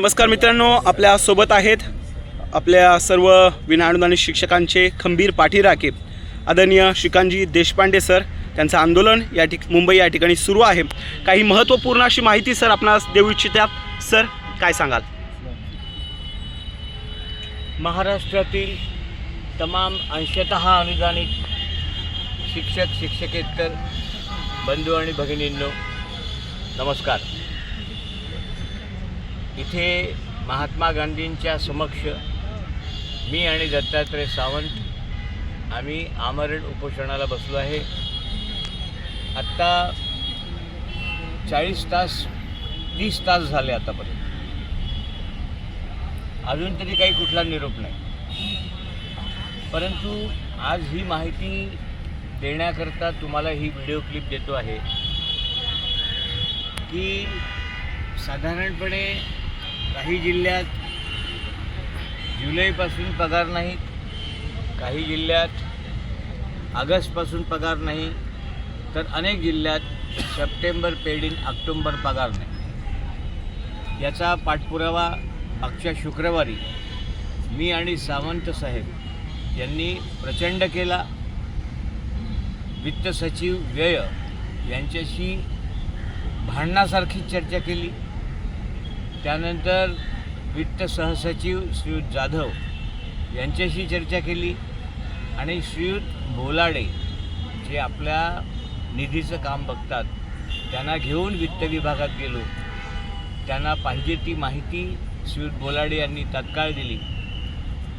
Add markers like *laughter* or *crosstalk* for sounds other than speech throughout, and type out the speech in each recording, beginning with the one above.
नमस्कार मित्रांनो आपल्यासोबत आहेत आपल्या सर्व विनाअनुदानित शिक्षकांचे खंबीर पाठीराखे आदरणीय श्रीकांतजी देशपांडे सर. त्यांचं आंदोलन या ठिक मुंबई या ठिकाणी सुरू आहे. काही महत्त्वपूर्ण अशी माहिती सर आपणास देऊ इच्छितात. सर काय सांगाल? महाराष्ट्रातील तमाम अंशतः अनुदानित शिक्षक शिक्षकेतर बंधू आणि भगिनींनो नमस्कार. इथे महात्मा गांधींच्या समक्ष मी आणि दत्तात्रय सावंत आम्ही आमरण उपोषणाला बसलो आहे. आत्ता चाळीस तास तीस तास झाले आतापर्यंत. अजून तरी काही कुठला निरोप नाही. परंतु आज ही माहिती देण्याकरता तुम्हाला ही व्हिडिओ क्लिप देतो आहे की साधारणपणे काही जिल्ह्यात जुलैपासून पगार नाहीत काही जिल्ह्यात ऑगस्टपासून पगार नाही तर अनेक जिल्ह्यात सप्टेंबर पेड इन ऑक्टोंबर पगार नाही. याचा पाठपुरावा मागच्या शुक्रवारी मी आणि सावंत साहेब यांनी प्रचंड केला. वित्त सचिव व्यय यांच्याशी भांडणासारखी चर्चा केली. त्यानंतर वित्त सहसचिव श्रीयुत जाधव यांच्याशी चर्चा केली आणि श्रीयुत बोलाडे जे आपल्या निधीचं काम बघतात त्यांना घेऊन वित्त विभागात गेलो. त्यांना पाहिजे ती माहिती श्रीयुत बोलाडे यांनी तत्काळ दिली.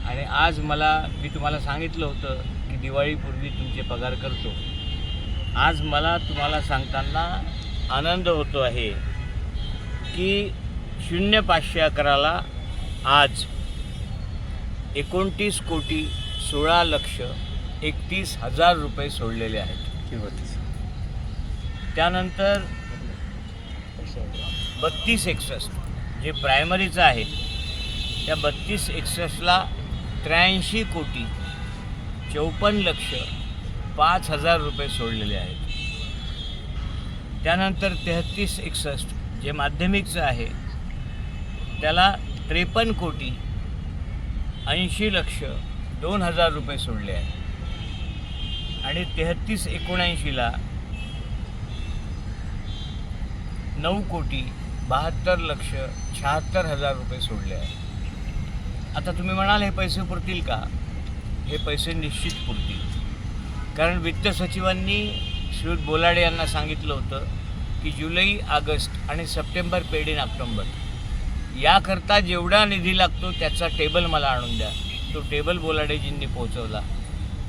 आणि आज मला मी तुम्हाला सांगितलं होतं की दिवाळीपूर्वी तुमचे पगार करतो. आज मला तुम्हाला सांगताना आनंद होतो आहे की शून्य पाचशे अकराला आज एकोणतीस कोटी सोळा लक्ष एकतीस हजार रुपये सोडलेले आहेत. त्यानंतर बत्तीस एकसष्ट जे प्रायमरीचं आहे त्या बत्तीस एकसष्टला त्र्याऐंशी कोटी चौपन्न लक्ष पाच हजार रुपये सोडलेले आहेत. त्यानंतर तेहत्तीस एकसष्ट जे माध्यमिकचं आहे त्याला त्रेपन्न कोटी ऐंशी लक्ष दोन हजार रुपये सोडले आहेत आणि तेहत्तीस एकोणऐंशीला नऊ कोटी बहात्तर लक्ष शहात्तर हजार रुपये सोडले आहेत आता तुम्ही म्हणाल हे पैसे पुरतील का? हे पैसे निश्चित पुरतील. कारण वित्त सचिवांनी श्री बोलाडे यांना सांगितलं होतं की जुलै ऑगस्ट आणि सप्टेंबर पेड इन ऑक्टोंबर. याकरता जेवढा निधी लागतो त्याचा टेबल मला आणून द्या. तो टेबल बोलाडेजींनी पोहोचवला.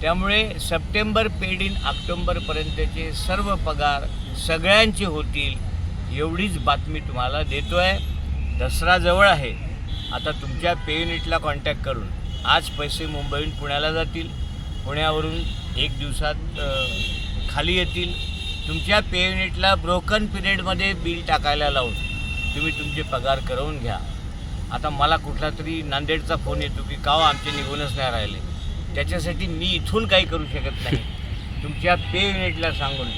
त्यामुळे सप्टेंबर पेड इन ऑक्टोंबरपर्यंतचे सर्व पगार सगळ्यांचे होतील एवढीच बातमी तुम्हाला देतो आहे दसरा जवळ आहे. आता तुमच्या पे युनिटला कॉन्टॅक्ट करून. आज पैसे मुंबईहून पुण्याला जातील. पुण्यावरून एक दिवसात खाली येतील. तुमच्या पे युनिटला ब्रोकन पिरियडमध्ये बिल टाकायला लावून. तुम्ही तुमचे पगार करवून घ्या. आता मला कुठला तरी नांदेडचा फोन येतो की का आमचे निघूनच नाही राहिले. त्याच्यासाठी मी इथून काही करू शकत नाही. तुमच्या पे युनिटला सांगून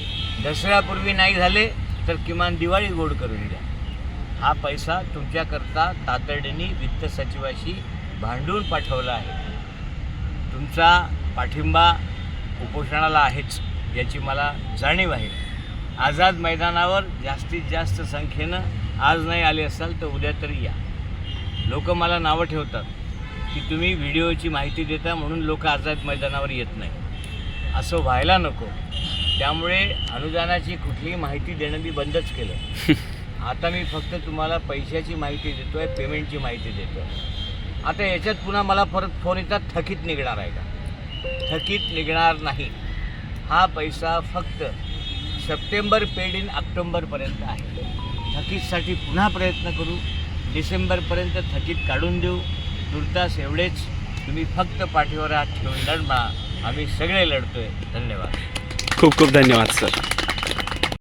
दसऱ्यापूर्वी नाही झाले तर किमान दिवाळी गोड करून द्या. हा पैसा तुमच्याकरता तातडीने वित्त सचिवाशी भांडून पाठवला आहे. तुमचा पाठिंबा उपोषणाला आहेच याची मला जाणीव आहे. आझाद मैदानावर जास्तीत जास्त संख्येनं आज नाही आले असाल तर उद्या तरी या. लोक मला नावं ठेवतात की तुम्ही व्हिडिओची माहिती देता म्हणून लोक आझाद मैदानावर येत नाही. असं व्हायला नको. त्यामुळे अनुदानाची कुठलीही माहिती देणं मी बंदच केलं. *laughs* आता मी फक्त तुम्हाला पैशाची माहिती देतो आहे पेमेंटची माहिती देतो आहे आता याच्यात पुन्हा मला परत फोन येतात थकीत निघणार आहे का? थकीत निघणार नाही. हा पैसा फक्त सप्टेंबर पेड इन ऑक्टोंबरपर्यंत आहे. थकीतसाठी पुन्हा प्रयत्न करू. डिसेंबरपर्यंत थकीत काढून देऊ. तुर्तास एवढेच. तुम्ही फक्त पाठीवर हात ठेवून लढणा आम्ही सगळे लढतोय. धन्यवाद. खूप खूप धन्यवाद सर.